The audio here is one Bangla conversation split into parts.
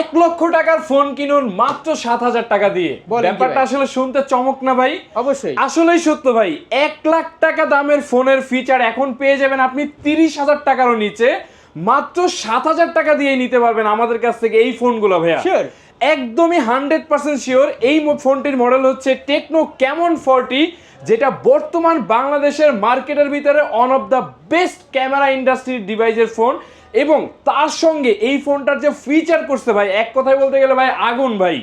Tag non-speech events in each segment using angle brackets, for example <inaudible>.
এক লক্ষ টাকার ফোন কিনুন মাত্র সাত হাজার টাকা দিয়ে। ব্যাপারটা আসলে শুনতে চমক না ভাই। অবশ্যই। আসলেই সত্য ভাই এক লাখ টাকা দামের ফোনের ফিচার এখন পেয়ে যাবেন আপনি তিরিশ হাজার টাকারও নিচে। মাত্র সাত হাজার টাকা দিয়ে নিতে পারবেন আমাদের কাছ থেকে এই ফোনগুলো ভাইয়া. একদমই হান্ড্রেড পার্সেন্ট শিওর এই ফোনটির মডেল হচ্ছে টেকনো ক্যামন ফর্টি যেটা বর্তমান বাংলাদেশের মার্কেটের ভিতরে one of the best camera ইন্ডাস্ট্রির ডিভাইসের ফোন এবং তার সঙ্গে এই ফোনটার যে ফিচার করছে ভাই এক কথায় বলতে গেলে ভাই আগুন ভাই।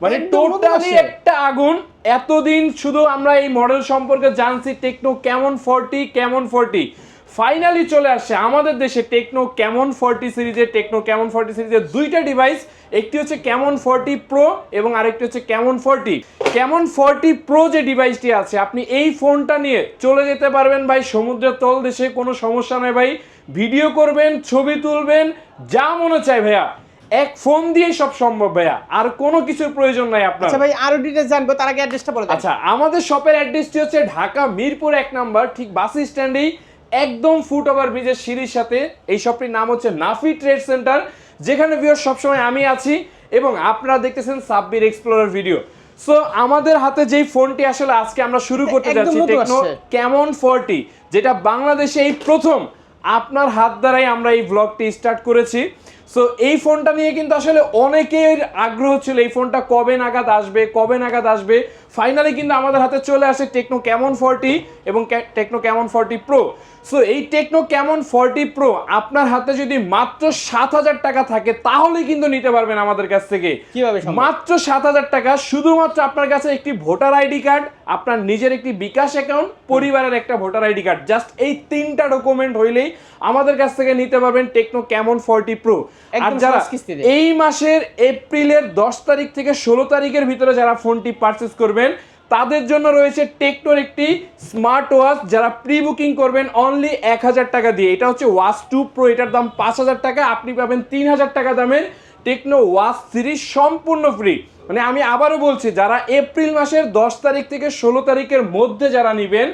মানে টোটালি একটা আগুন। এতদিন শুধু আমরা এই মডেল সম্পর্কে জানছি টেকনো কেমন ফর্টি কেমন ফর্টি ফাইনালি চলে আসছে আমাদের দেশে টেকনো কেমন ফর্টি সিরিজের টেকনো কেমন ফর্টি সিরিজের দুইটা ডিভাইস একটি হচ্ছে কেমন ফর্টি প্রো এবং আরেকটি হচ্ছে কেমন ফর্টি কেমন ফর্টি প্রো যে ডিভাইসটি আছে আপনি এই ফোনটা নিয়ে চলে যেতে পারবেন ভাই সমুদ্রের তল দেশে কোনো সমস্যা নেই ভাই। ভিডিও করবেন ছবি তুলবেন যা মনে চায় ভাইয়া এক ফোন দিয়ে সব সম্ভব ভাইয়া আর কোনো কিছুর প্রয়োজন নাই আপনার। আচ্ছা ভাই আরও ডিটেলস জানব তার আগে অ্যাড্রেসটা বলে আচ্ছা আমাদের শপের অ্যাড্রেসটি হচ্ছে ঢাকা মিরপুর এক নাম্বার ঠিক বাস স্ট্যান্ডেই। একদম ফুট ওভার ব্রিজের সিঁড়ির সাথে। এই শপটির নাম হচ্ছে নাফি ট্রেড সেন্টার যেখানে ভিওর সবসময় আমি আছি এবং আপনারা দেখতেছেন সাব্বির এক্সপ্লোরার ভিডিও সো আমাদের হাতে যেই ফোনটি আসলে আজকে আমরা শুরু করতে যাচ্ছি টেকনো ক্যামন কেমন ফোরটি যেটা বাংলাদেশে এই প্রথম। আপনার হাত দ্বারাই আমরা এই ব্লগটি স্টার্ট করেছি। সো এই ফোনটা নিয়ে কিন্তু আসলে অনেকের আগ্রহ ছিল এই ফোনটা কবে নাগাদ আসবে কবে নাগাদ আসবে। ফাইনালি কিন্তু আমাদের হাতে চলে আসে টেকনো কেমন ফর্টি এবং Tecno Camon forty pro so এই টেকনো কেমন ফর্টি প্রো আপনার হাতে যদি মাত্র সাত হাজার টাকা থাকে তাহলে কিন্তু নিতে পারবেন আমাদের কাছ থেকে। কীভাবে? মাত্র সাত হাজার টাকা শুধুমাত্র আপনার কাছে একটি ভোটার আইডি কার্ড আপনার নিজের একটি বিকাশ অ্যাকাউন্ট পরিবারের একটা ভোটার আইডি কার্ড। জাস্ট এই তিনটা ডকুমেন্ট হইলেই আমাদের কাছ থেকে নিতে পারবেন টেকনো কেমন ফর্টি প্রো আর যারা এই মাসের এপ্রিলের দশ তারিখ থেকে ষোলো তারিখের ভিতরে যারা ফোনটি পারচেস করবেন তাদের জন্য রয়েছে টেকটোর একটি স্মার্ট ওয়াচ যারা প্রি বুকিং করবেন অনলি এক হাজার টাকা দিয়ে। এটা হচ্ছে ওয়াচ টু প্রো এটার দাম পাঁচ হাজার টাকা আপনি পাবেন তিন হাজার টাকা দামের টেকনো ওয়াচ সিরিজ সম্পূর্ণ ফ্রি মানে আমি আবারও বলছি যারা এপ্রিল মাসের দশ তারিখ থেকে ষোলো তারিখের মধ্যে যারা নিবেন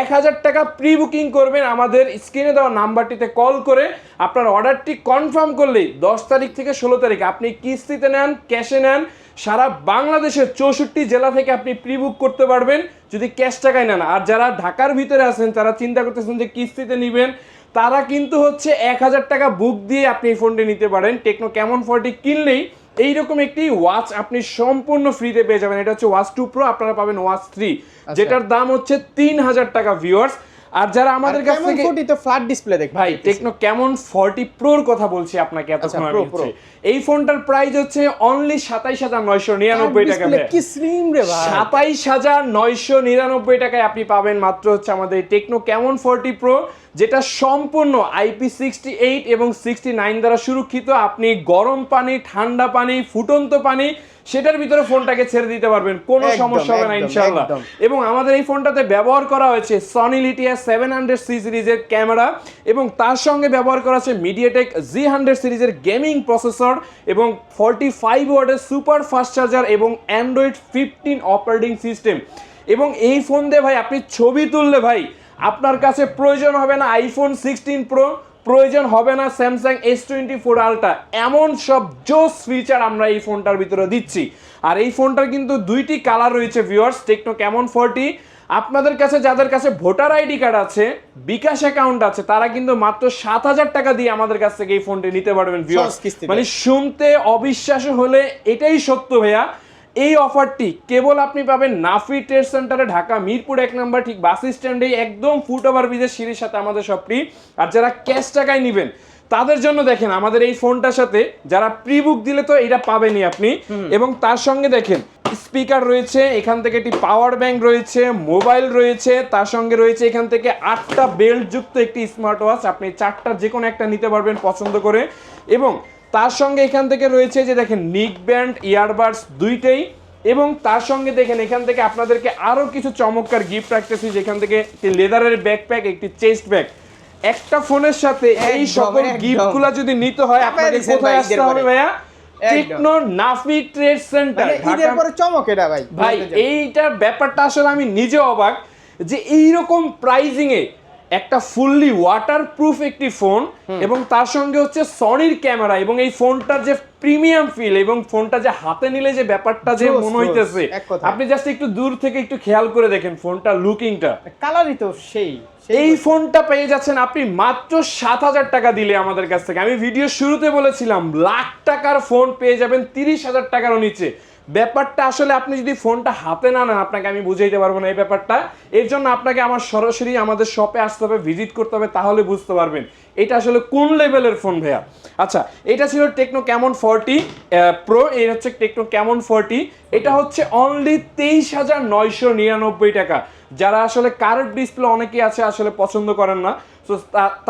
এক হাজার টাকা প্রি বুকিং করবেন আমাদের স্ক্রিনে দেওয়া নাম্বারটিতে কল করে আপনার অর্ডারটি কনফার্ম করলেই দশ তারিখ থেকে ষোলো তারিখ আপনি কিস্তিতে নেন ক্যাশে নেন সারা বাংলাদেশের চৌষট্টি জেলা থেকে আপনি প্রি বুক করতে পারবেন যদি ক্যাশ টাকায় নেন। আর যারা ঢাকার ভিতরে আছেন তারা চিন্তা করতেছেন যে কিস্তিতে নেবেন তারা কিন্তু হচ্ছে এক হাজার টাকা বুক দিয়ে আপনি এই ফোনটি নিতে পারেন। টেকনো কেমন ফোনটি কিনলেই এইরকম একটি ওয়াচ আপনি সম্পূর্ণ ফ্রিতে পেয়ে যাবেন। এটা হচ্ছে ওয়াচ টু প্রো আপনারা পাবেন ওয়াচ থ্রি যেটার দাম হচ্ছে তিন হাজার টাকা ভিউয়ার্স আর যারা আমাদের কাছ থেকে ফোর্টি? তো ফ্ল্যাট ডিসপ্লে দেখ ভাই টেকনো কেমন ফর্টি প্রোর কথা বলছি আপনাকে এতক্ষণ আচ্ছা, আমি Pro। হচ্ছে। এই ফোনটার প্রাইস হচ্ছে অনলি সাতাইশ হাজার নয়শো নিরানব্বই টাকা কি স্লিম রে ভাই? সাতাইশ হাজার নয়শো নিরানব্বই টাকায় আপনি পাবেন মাত্র হচ্ছে আমাদের টেকনো কেমন ফোরটি প্রো যেটা সম্পূর্ণ আইপি সিক্সটি এইট এবং সিক্সটি নাইন দ্বারা সুরক্ষিত। আপনি গরম পানি ঠান্ডা পানি ফুটন্ত পানি সেটার ভিতরে ফোনটাকে ছেড়ে দিতে পারবেন। কোনো সমস্যা হবে না ইনশাল্লাহ এবং আমাদের এই ফোনটাতে ব্যবহার করা হয়েছে Sony Lytia seven hundred C সিরিজের ক্যামেরা এবং তার সঙ্গে ব্যবহার করা আছে মিডিয়াটেক জি হান্ড্রেড সিরিজের গেমিং প্রসেসর এবং ফর্টি ফাইভ ওয়ার্ডের সুপার ফাস্ট চার্জার এবং অ্যান্ড্রয়েড ফিফটিন অপারেটিং সিস্টেম এবং এই ফোন দিয়ে ভাই আপনি ছবি তুললে ভাই আপনার কাছে প্রয়োজন হবে না আইফোন সিক্সটিন প্রো প্রয়োজন হবে না Samsung S twenty four ultra এমন সব জোস ফিচার আমরা এই ফোনটার ভিতরে দিচ্ছি। আর এই ফোনটার কিন্তু দুইটি কালার রয়েছে ভিউয়ার্স টেকনো কেমন ফোরটি আপনাদের কাছে যাদের কাছে ভোটার আইডি কার্ড আছে বিকাশ অ্যাকাউন্ট আছে তারা কিন্তু মাত্র সাত হাজার টাকা দিয়ে আমাদের কাছ থেকে এই ফোনটি নিতে পারবেন ভিউয়ার্স সহজ মানে শুনতে অবিশ্বাস হলে এটাই সত্য ভাইয়া। এই অফারটি কেবল আপনি পাবেন নাফি ট্রেড সেন্টারে ঢাকা মিরপুর এক নাম্বার ঠিক বাস স্ট্যান্ডে একদম ফুট ওভার ব্রিজের সিঁড়ির সাথে আমাদের শপটি আর যারা ক্যাশ টাকায় নেবেন তাদের জন্য দেখেন আমাদের এই ফোনটার সাথে যারা প্রি বুক দিলে তো এটা পাবেনই আপনি। এবং তার সঙ্গে দেখেন স্পিকার রয়েছে এখান থেকে একটি পাওয়ার ব্যাংক রয়েছে মোবাইল রয়েছে তার সঙ্গে রয়েছে এখান থেকে আটটা বেল্ট যুক্ত একটি স্মার্ট ওয়াচ আপনি চারটা যে কোনো একটা নিতে পারবেন পছন্দ করে। এবং তার সঙ্গে এখান থেকে রয়েছে যে দেখেন নিক ব্যান্ড ইয়ারবাডস দুইটাই। এবং তার সঙ্গে দেখেন এখান থেকে আপনাদেরকে আরও কিছু চমৎকার গিফট রাখতেছি যেখান থেকে একটি লেদারের ব্যাকপ্যাক একটি চেস্ট ব্যাগ একটা ফোনের সাথে এই সকল। গিফটগুলো যদি নিতে হয় দিছেন কোথায় আসতে হবে ভাইয়া? টেকনো নাফি ট্রেড সেন্টার মানে ঈদের পরে চমক এটা ভাই। ভাই এইটার ব্যাপারটা আসলে আমি নিজে অবাক যে এইরকম প্রাইজিং এ একটা ফুললি ওয়াটার প্রুফ একটি ফোন এবং তার সঙ্গে হচ্ছে সনির ক্যামেরা এবং এই ফোনটার যে প্রিমিয়াম ফিল এবং ফোনটা যে হাতে নিলে যে ব্যাপারটা যে মনে হইতেছে। আপনি জাস্ট একটু দূর থেকে একটু খেয়াল করে দেখেন ফোনটা লুকিংটা কালারই তো সেই সেই এই ফোনটা পেয়ে যাচ্ছেন আপনি মাত্র সাত হাজার টাকা দিলে আমাদের কাছ থেকে। আমি ভিডিও শুরুতে বলেছিলাম লাখ টাকার ফোন পেয়ে যাবেন তিরিশ হাজার টাকারও নিচে। ব্যাপারটা আসলে আপনি যদি ফোনটা হাতে না নেন, আপনাকে আমি বুঝাইতে পারব না এই ব্যাপারটা। এর জন্য আপনাকে আমার সরাসরি আমাদের শপে আসতে হবে ভিজিট করতে হবে, তাহলে বুঝতে পারবেন এটা আসলে কোন লেভেলের ফোন ভাইয়া। আচ্ছা এটা ছিল টেকনো ক্যামন ফর্টি প্রো এই হচ্ছে টেকনো ক্যামন ফর্টি এটা হচ্ছে অনলি তেইশ হাজার নয়শো নিরানব্বই টাকা। যারা আসলে কার্ভ ডিসপ্লে অনেকেই আছে, আসলে পছন্দ করেন না। তো,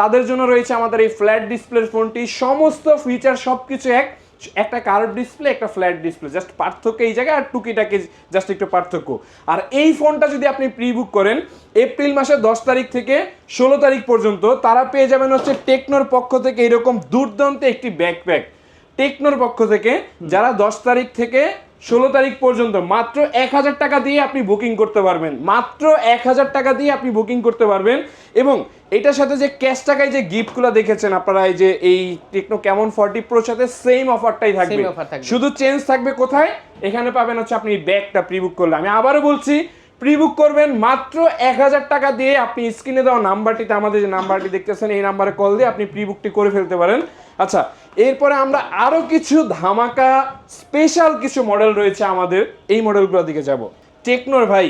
তাদের জন্য রয়েছে আমাদের এই ফ্ল্যাট ডিসপ্লের ফোনটি সমস্ত ফিচার সব কিছু এক। একটা কার্ভ ডিসপ্লে একটা ফ্ল্যাট ডিসপ্লে জাস্ট পার্থক্য এই জায়গায় আর টুকিটাকে জাস্ট একটু পার্থক্য। আর এই ফোনটা যদি আপনি প্রি বুক করেন, এপ্রিল মাসের দশ তারিখ থেকে ষোলো তারিখ পর্যন্ত তারা পেয়ে যাবেন হচ্ছে টেকনোর পক্ষ থেকে এরকম দুর্দান্ত একটি ব্যাকপ্যাক টেকনোর পক্ষ থেকে যারা দশ তারিখ থেকে ষোলো তারিখ পর্যন্ত মাত্র এক হাজার টাকা দিয়ে আপনি বুকিং করতে পারবেন। মাত্র এক হাজার টাকা দিয়ে আপনি বুকিং করতে পারবেন এবং এটার সাথে যে ক্যাশ টাকায় যে গিফটগুলো দেখেছেন আপনারা এই যে এই টেকনো কেমন ফর্টি প্রোর সাথে সেম অফারটাই থাকবে। শুধু চেঞ্জ থাকবে কোথায়? এখানে পাবেন হচ্ছে আপনি ব্যাগটা প্রি বুক করলে। আমি আবারও বলছি প্রি বুক করবেন মাত্র এক হাজার টাকা দিয়ে আপনি স্ক্রিনে দেওয়া নাম্বারটিতে আমাদের যে নাম্বারটি দেখতেছেন এই নাম্বারে কল দিয়ে আপনি প্রি বুকটি করে ফেলতে পারেন। আচ্ছা এরপরে আমরা আরও কিছু ধামাকা স্পেশাল কিছু মডেল রয়েছে আমাদের। এই মডেলগুলোর দিকে যাব। টেকনোর ভাই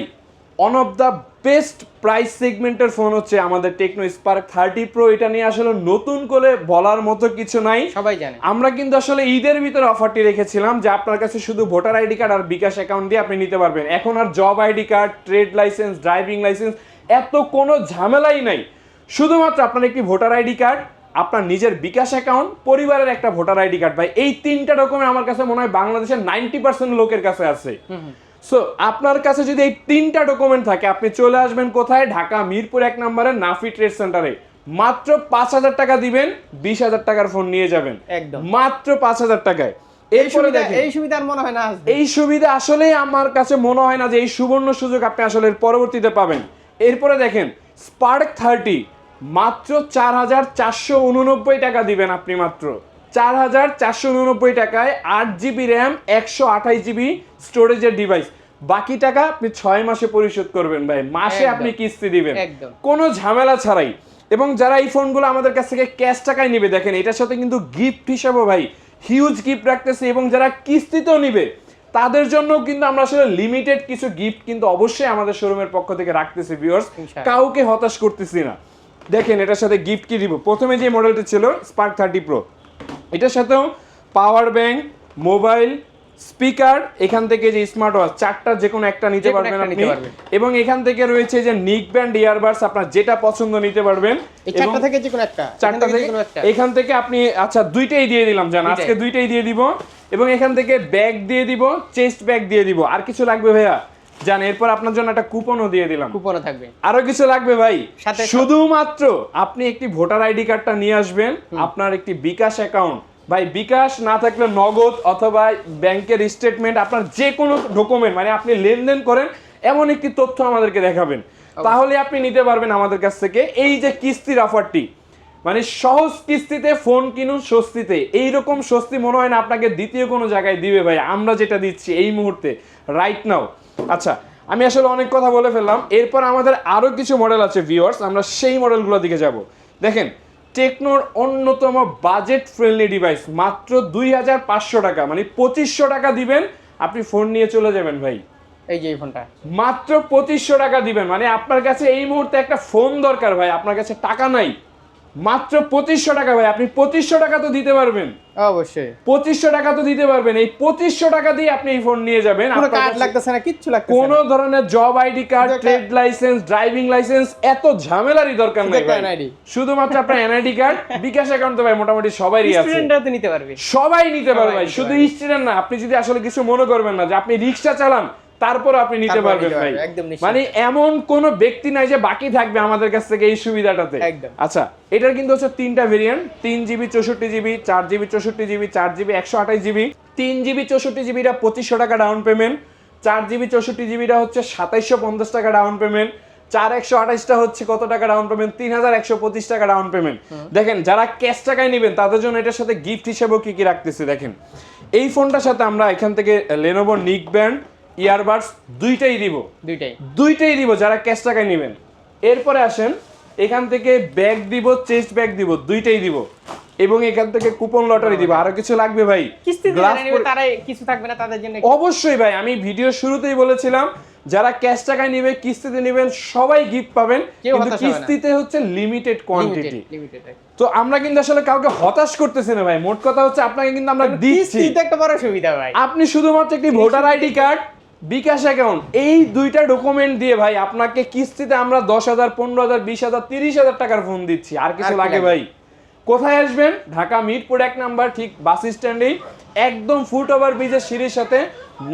one of the best price সেগমেন্টের ফোন হচ্ছে আমাদের টেকনো স্পার্ক থার্টি প্রো এটা নিয়ে আসলে নতুন করে বলার মতো কিছু নাই। সবাই জানে। আমরা কিন্তু আসলে ঈদের ভিতরে অফারটি রেখেছিলাম যে আপনার কাছে শুধু ভোটার আইডি কার্ড আর বিকাশ অ্যাকাউন্ট দিয়ে আপনি নিতে পারবেন। এখন আর job ID card trade licence driving licence এত কোনো ঝামেলাই নাই। শুধুমাত্র আপনার একটি ভোটার আইডি কার্ড আপনার নিজের বিকাশ অ্যাকাউন্ট পরিবারের একটা ভোটার আইডি কার্ড ভাই এই তিনটা ডকুমেন্ট আমার কাছে মনে হয় বাংলাদেশের নাইনটি পার্সেন্ট লোকের কাছে আছে। সো আপনার কাছে যদি এই তিনটা ডকুমেন্ট থাকে আপনি চলে আসবেন কোথায়? ঢাকা মিরপুর এক নম্বরে নাফি ট্রেড সেন্টারে মাত্র পাঁচ হাজার টাকা দিবেন বিশ হাজার টাকার ফোন নিয়ে যাবেন। একদম। মাত্র পাঁচ হাজার টাকায়। এই সুবিধা এই মনে হয় না এই সুবিধা আসলেই আমার কাছে মনে হয় না যে এই সুবর্ণ সুযোগ আপনি আসলে পরবর্তীতে পাবেন। এরপরে দেখেন স্পার্ক থার্টি মাত্র চার হাজার চারশো উননব্বই টাকা দিবেন আপনি মাত্র। চার হাজার চারশো উননব্বই টাকায় আট জিবি র্যাম একশো আঠাশ জিবি স্টোরেজের ডিভাইস বাকি টাকা আপনি ছয় মাসে পরিশোধ করবেন ভাই। মাসে আপনি কিস্তি দিবেন। কোনো ঝামেলা ছাড়াই। এবং যারা এই ফোনগুলো আমাদের কাছ থেকে ক্যাশ টাকায় নিবে দেখেন এটার সাথে কিন্তু গিফট হিসাবে ভাই হিউজ গিফট রাখতেছে এবং যারা কিস্তিতেও নিবে তাদের জন্য কিন্তু আমরা আসলে লিমিটেড কিছু গিফট কিন্তু অবশ্যই আমাদের শোরুমের পক্ষ থেকে রাখতেছি ভিউয়ার্স কাউকে হতাশ করতেছি না। দেখেন এটার সাথে গিফট কি দিব? প্রথমে যে মডেলটা ছিল স্পার্ক থার্টি প্রো এটার সাথেও পাওয়ার ব্যাংক মোবাইল স্পিকার এখান থেকে যে স্মার্ট ওয়াচ চারটা যে কোনো একটা নিতে পারবেন আপনি। এবং এখান থেকে রয়েছে যে নিক ব্যান্ড ইয়ারবাডস আপনার যেটা পছন্দ নিতে পারবেন। চারটা থেকে যে কোনো একটা চারটা থেকে এখান থেকে আপনি আচ্ছা দুইটাই দিয়ে দিলাম জান আজকে দুইটাই দিয়ে দিব। এবং এখান থেকে ব্যাগ দিয়ে দিব চেস্ট ব্যাগ দিয়ে দিব। আর কিছু লাগবে ভাইয়া? জান এরপর আপনার জন্য একটা কুপনও দিয়ে দিলাম। কুপনও থাকবে। আরও কিছু লাগবে ভাই? সাথে- শুধুমাত্র আপনি একটি ভোটার আইডি কার্ডটা নিয়ে আসবেন আপনার একটি বিকাশ অ্যাকাউন্ট। ভাই বিকাশ না থাকলে নগদ অথবা ব্যাংকের স্টেটমেন্ট আপনার যে কোনো ডকুমেন্ট মানে আপনি লেনদেন করেন এমন একটি তথ্য আমাদেরকে দেখাবেন। তাহলে আপনি নিতে পারবেন আমাদের কাছ থেকে এই যে কিস্তির অফারটি মানে সহজ কিস্তিতে ফোন কিনুন স্বস্তিতে। এইরকম স্বস্তি মনে হয় না আপনাকে দ্বিতীয় কোনো জায়গায় দিবে ভাই। আমরা যেটা দিচ্ছি এই মুহূর্তে রাইট নাও আচ্ছা আমি আসলে অনেক কথা বলে ফেললাম। এরপর আমাদের আরও কিছু মডেল আছে ভিউয়ার্স আমরা সেই মডেলগুলোর দিকে যাব। দেখেন টেকনোর অন্যতম বাজেট ফ্রেন্ডলি ডিভাইস মাত্র দুই হাজার পাঁচশো টাকা মানে পঁচিশশো টাকা দিবেন আপনি ফোন নিয়ে চলে যাবেন ভাই। এই যে এই ফোনটা মাত্র পঁচিশশো টাকা দিবেন মানে আপনার কাছে এই মুহূর্তে একটা ফোন দরকার ভাই আপনার কাছে টাকা নাই। মাত্র পঁচিশশো টাকা ভাই আপনি পঁচিশশো টাকা তো দিতে পারবেন। অবশ্যই। পঁচিশশো টাকা তো দিতে পারবেন। এই পঁচিশশো টাকা দিয়ে আপনি এই ফোন নিয়ে যাবেন। কার্ড লাগতেছে না কিচ্ছু লাগতেছে কোন ধরনের job ID card trade licence driving licence এত ঝামেলারই দরকার নাই ভাই। শুধুমাত্র আপনার <laughs> এনআইডি কার্ড বিকাশ অ্যাকাউন্ট তো ভাই মোটামুটি সবারই আছে। স্টুডেন্টরা তো নিতে পারবে। সবাই নিতে পারবে ভাই শুধু। স্টুডেন্ট না আপনি যদি আসলে কিছু মনে করবেন না যে আপনি রিক্সা চালান তারপর আপনি নিতে পারবেন ভাই। মানে এমন কোন ব্যক্তি নাই যে বাকি থাকবে আমাদের কাছ থেকে এই সুবিধাটাতে। আচ্ছা এটার কিন্তু হচ্ছে তিনটা ভেরিয়েন্ট তিন জিবি চৌষট্টি জিবি চার জিবি চৌষট্টি জিবি চার জিবি একশো আঠাশ জিবি তিন জিবি চৌষট্টি জিবিটা পঁচিশশো টাকা ডাউন পেমেন্ট চার জিবি চৌষট্টি জিবিটা হচ্ছে সাতাইশশো পঞ্চাশ টাকা ডাউন পেমেন্ট চার একশো আঠাশটা হচ্ছে কত টাকা ডাউন পেমেন্ট তিন হাজার একশো পঁচিশ টাকা ডাউন পেমেন্ট দেখেন যারা ক্যাশ টাকায় নেবেন তাদের জন্য এটার সাথে গিফট হিসেবেও কি কি রাখতেছি দেখেন। এই ফোনটার সাথে আমরা এখান থেকে লেনোভো নিক ব্যান্ড ইয়ারবাডস দুইটাই দিব। দুইটাই। দুইটাই দিব যারা ক্যাশ টাকায় নেবেন। এরপরে আসেন এখান থেকে ব্যাগ দিব চেস্ট ব্যাগ দিব দুইটাই দিব। এবং এখান থেকে কুপন লটারি দিব। আরও কিছু লাগবে ভাই? কিছু থাকবে না তাদের জন্য। অবশ্যই ভাই আমি ভিডিও শুরুতেই বলেছিলাম যারা ক্যাশ টাকায় নেবে কিস্তিতে নেবেন সবাই গিফট পাবেন। কিন্তু। কিস্তিতে হচ্ছে লিমিটেড কোয়ান্টিটি তো আমরা কিন্তু আসলে কাউকে হতাশ করতেছি না ভাই। মোট কথা হচ্ছে আপনাকে কিন্তু আমরা দিচ্ছি। কিস্তিতে একটা বড় সুবিধা ভাই। আপনি শুধুমাত্র একটি voter ID card bKash account এই দুইটা ডকুমেন্ট দিয়ে ভাই আপনাকে কিস্তিতে আমরা দশ হাজার পনেরো হাজার বিশ হাজার তিরিশ হাজার টাকার ফোন দিচ্ছি। আর কিছু লাগে? ভাই। কোথায় আসবেন? ঢাকা মিরপুর এক নাম্বার ঠিক বাস স্ট্যান্ডেই একদম ফুট ওভার ব্রিজের সিঁড়ির সাথে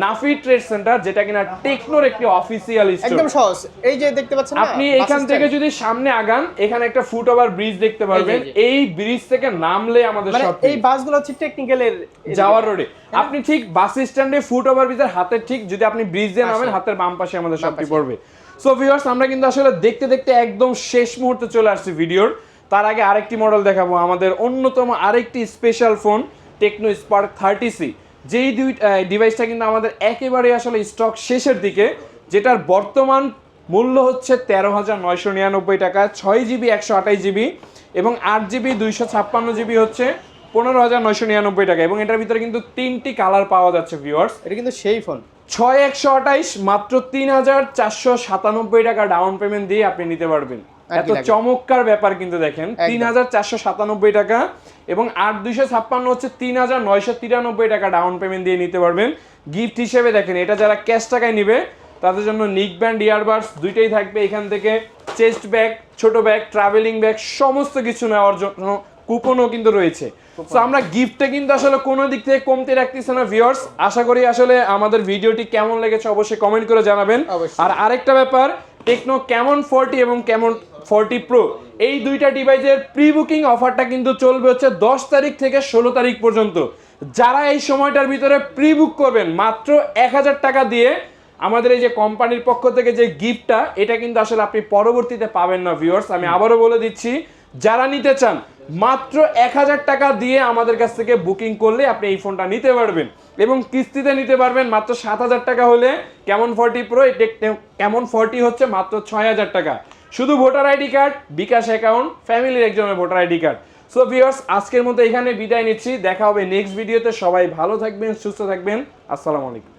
নাফি ট্রেড সেন্টার যেটা কিনা টেকনোর একটি অফিসিয়াল একদম সহজ। এই যে দেখতে পাচ্ছেন আপনি এখান থেকে যদি সামনে আগান এখানে একটা ফুট ওভার ব্রিজ দেখতে পারবেন। এই ব্রিজ থেকে নামলে আমাদের মানে সব এই বাসগুলো হচ্ছে টেকনিক্যালের যাওয়ার রোডে আপনি ঠিক বাস স্ট্যান্ডে ফুট ওভার ব্রিজের হাতের ঠিক যদি আপনি ব্রিজ দিয়ে নামেন হাতের বাম পাশে আমাদের শপটি পড়বে। সো ভিউয়ার্স আমরা কিন্তু আসলে দেখতে দেখতে একদম শেষ মুহূর্তে চলে আসছি ভিডিওর তার আগে আরেকটি মডেল দেখাবো। আমাদের অন্যতম আরেকটি special phone Tecno Spark thirty C যেই দুই ডিভাইসটা কিন্তু আমাদের একেবারে আসলে স্টক শেষের দিকে যেটার বর্তমান মূল্য হচ্ছে তেরো হাজার নয়শো নিরানব্বই টাকা ছয় জিবি একশো আঠাশ জিবি এবং আট জিবি দুইশো ছাপ্পান্ন জিবি হচ্ছে পনেরো হাজার নয়শো নিরানব্বই টাকা এবং এটার ভিতরে কিন্তু তিনটি কালার পাওয়া যাচ্ছে ভিউয়ার্স এটা কিন্তু সেই ফোন ছয় একশো আঠাইশ মাত্র তিন হাজার চারশো সাতানব্বই টাকা ডাউন পেমেন্ট দিয়ে আপনি নিতে পারবেন। এত? চমৎকার ব্যাপার কিন্তু দেখেন তিন হাজার চারশো সাতানব্বই টাকা এবং আট দুইশো ছাপ্পান্ন হচ্ছে তিন হাজার নয়শো তিরানব্বই টাকা ডাউন পেমেন্ট দিয়ে নিতে পারবেন। গিফট হিসেবে দেখেন এটা যারা ক্যাশ টাকায় নিবে তাদের জন্য নিক ব্যান্ড ইয়ারবাডস দুইটাই থাকবে। এখান থেকে চেস্ট ব্যাগ ছোট ব্যাগ ট্রাভেলিং ব্যাগ সমস্ত কিছু নেওয়ার জন্য কুপনও কিন্তু রয়েছে। তো আমরা গিফটে কিন্তু আসলে কোনো দিক থেকে কমতে রাখতেছি না ভিউয়ার্স আশা করি আসলে আমাদের ভিডিওটি কেমন লেগেছে অবশ্যই কমেন্ট করে জানাবেন। আর আরেকটা ব্যাপার টেকনো কেমন ফোরটি এবং কেমন ফোরটি প্রো। এই দুইটা ডিভাইসের প্রি বুকিং অফারটা কিন্তু চলবে হচ্ছে দশ তারিখ থেকে ষোলো তারিখ পর্যন্ত। যারা এই সময়টার ভিতরে প্রি বুক করবেন, মাত্র এক হাজার টাকা দিয়ে আমাদের এই যে কোম্পানির পক্ষ থেকে যে গিফটটা এটা কিন্তু আসলে আপনি পরবর্তীতে পাবেন না ভিউয়ার্স আমি আবারও বলে দিচ্ছি, যারা নিতে চান, মাত্র এক হাজার টাকা দিয়ে আমাদের কাছ থেকে বুকিং করলে আপনি এই ফোনটা নিতে পারবেন। এবং কিস্তিতে নিতে পারবেন মাত্র সাত হাজার টাকা হলে। কেমন ফর্টি প্রো? কেমন ফর্টি হচ্ছে মাত্র ছয় হাজার টাকা। শুধু voter ID card, bKash account, ফ্যামিলির একজনের voter ID card. So viewers আজকের মতো এখানে বিদায় নিচ্ছি। দেখা হবে নেক্সট ভিডিওতে সবাই ভালো থাকবেন, সুস্থ থাকবেন। আসসালামু আলাইকুম।